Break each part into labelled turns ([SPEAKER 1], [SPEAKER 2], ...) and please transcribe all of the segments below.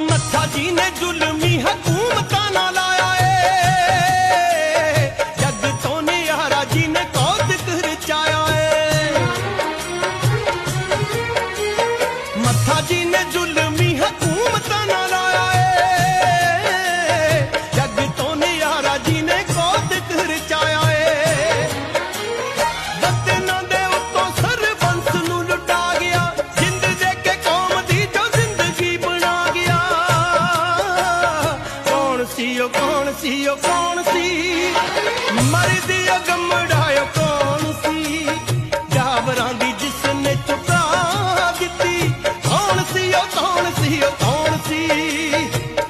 [SPEAKER 1] ਮੱਥਾ ਜੀ ਨੇ ਜ਼ੁਲਮੀ ਹਕੂਮਤਾਂ ਕੌਣ ਸੀ? ਉਹ ਕੌਣ ਸੀ ਮਰਦੀ ਅਗੰਮੜਾਇਓ ਕੌਣ ਸੀ? ਜਾਵਰਾਂ ਦੀ ਜਿਸ ਨੇ ਚੁਕਾ ਦਿੱਤੀ। ਕੌਣ ਸੀ ਉਹ, ਕੌਣ ਸੀ ਉਹ, ਕੌਣ ਸੀ?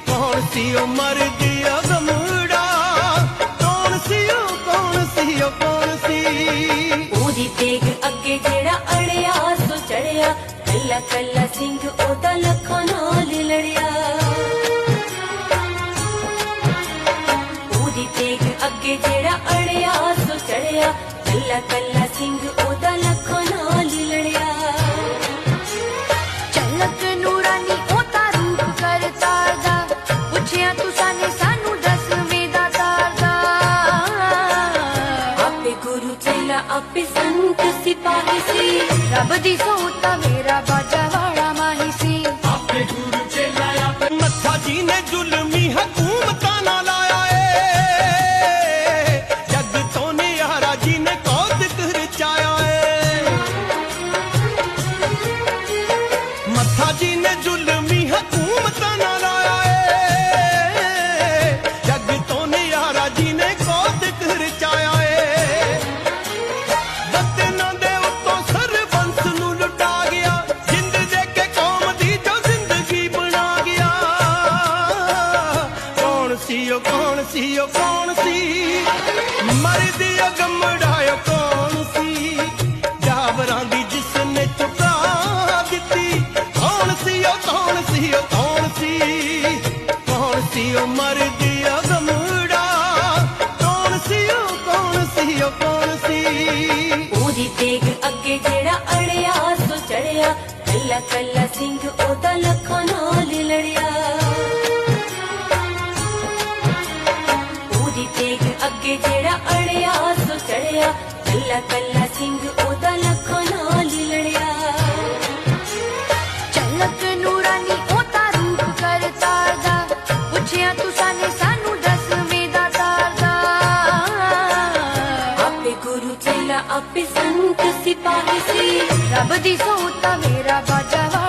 [SPEAKER 1] ਕੌਣ ਸੀ ਉਹ ਮਰਦੀ ਅਗੰਮੜਾ ਕੌਣ ਸੀ ਉਹ, ਕੌਣ ਸੀ ਉਹ, ਕੌਣ ਸੀ?
[SPEAKER 2] ਉਹਦੀ ਤੇਗ ਅੱਗੇ ਜਿਹੜਾ ਅੜਿਆ, ਸੋ ਚੜਿਆ। ਕੱਲਾ ਕੱਲਾ ਸਿੰਘ ਉਹਦਾ ਲੱਖਾਂ ਨਾਲ ਕੱਲਾ ਕੱਲਾ ਸਿੰਘ ਉਹਦਾ ਲੱਖਾਂ ਨਾਲ ਲੜਿਆ
[SPEAKER 3] ਝਲਕ ਨੂਰਾਨੀ ਉਹ ਤਾਂ ਰੂਪ ਕਰਤਾਰਦਾ ਪੁੱਛਿਆ ਤੂੰ ਸਾਨੇ ਸਾਨੂੰ ਦਸਵੇਂ ਦਾ ਤਾਰਦਾ
[SPEAKER 2] ਆਪੇ ਗੁਰੂ ਚੇਲਾ ਆਪੇ ਸੰਤ ਸਿਪਾਹੀ ਸੀ
[SPEAKER 3] ਰੱਬ ਦੀ ਸੋਤਾ ਮੇਰਾ ਬਾਜਾ ਵਾਲਾ ਮਾਹੀ ਸੀ
[SPEAKER 1] ਮੱਥਾ ਜੀ ਨੇ ਜ਼ੁਲਮੀ ਮੱਥਾ ਜੀ ਨੇ ਜ਼ੁਲਮੀ ਹਕੂਮਤਾਂ ਨਾਲ ਆਇਆ ਏ। ਜੱਗ ਤੋਂ ਨਿਆਰਾ ਜੀ ਨੇ ਕੌਤਕ ਰਚਾਇਆ ਏ। ਵਤਨਾਂ ਦੇ ਉੱਤੋਂ ਸਰਬੰਸ ਨੂੰ ਲੁਟਾ ਗਿਆ। ਜਿੰਦ ਦੇ ਕੇ ਕੌਮ ਦੀ ਜੋ ਜ਼ਿੰਦਗੀ ਬਣਾ ਗਿਆ। ਕੌਣ ਸੀ ਉਹ, ਕੌਣ ਸੀ ਉਹ, ਕੌਣ ਸੀ? ਮਰਦੀ ਅਗੰਮੜਾਇਓ ਕੌਣ ਸੀ? ਜਾਵਰਾਂ ਦੀ ਕੌਣ ਕੌਣ ਸੀ?
[SPEAKER 2] ਉਹਦੀ ਤੇਗ ਅੱਗੇ ਜਿਹੜਾ ਅੜਿਆ, ਸੋ ਚੜਿਆ। ਕੱਲਾ ਕੱਲਾ ਸਿੰਘ ਉਹਦਾ ਲੱਖਾਂ ਨਾਲ ਲੜਿਆ। ਉਹਦੀ ਤੇਗ ਅੱਗੇ ਜਿਹੜਾ ਅੜਿਆ, ਸੋ ਚੜਿਆ। ਕੱਲਾ ਕੱਲਾ ਸਿੰਘ ਉਹਦਾ
[SPEAKER 3] ਰੱਬ ਦੀ ਸੋਤਾ ਮੇਰਾ ਬਾਜਾ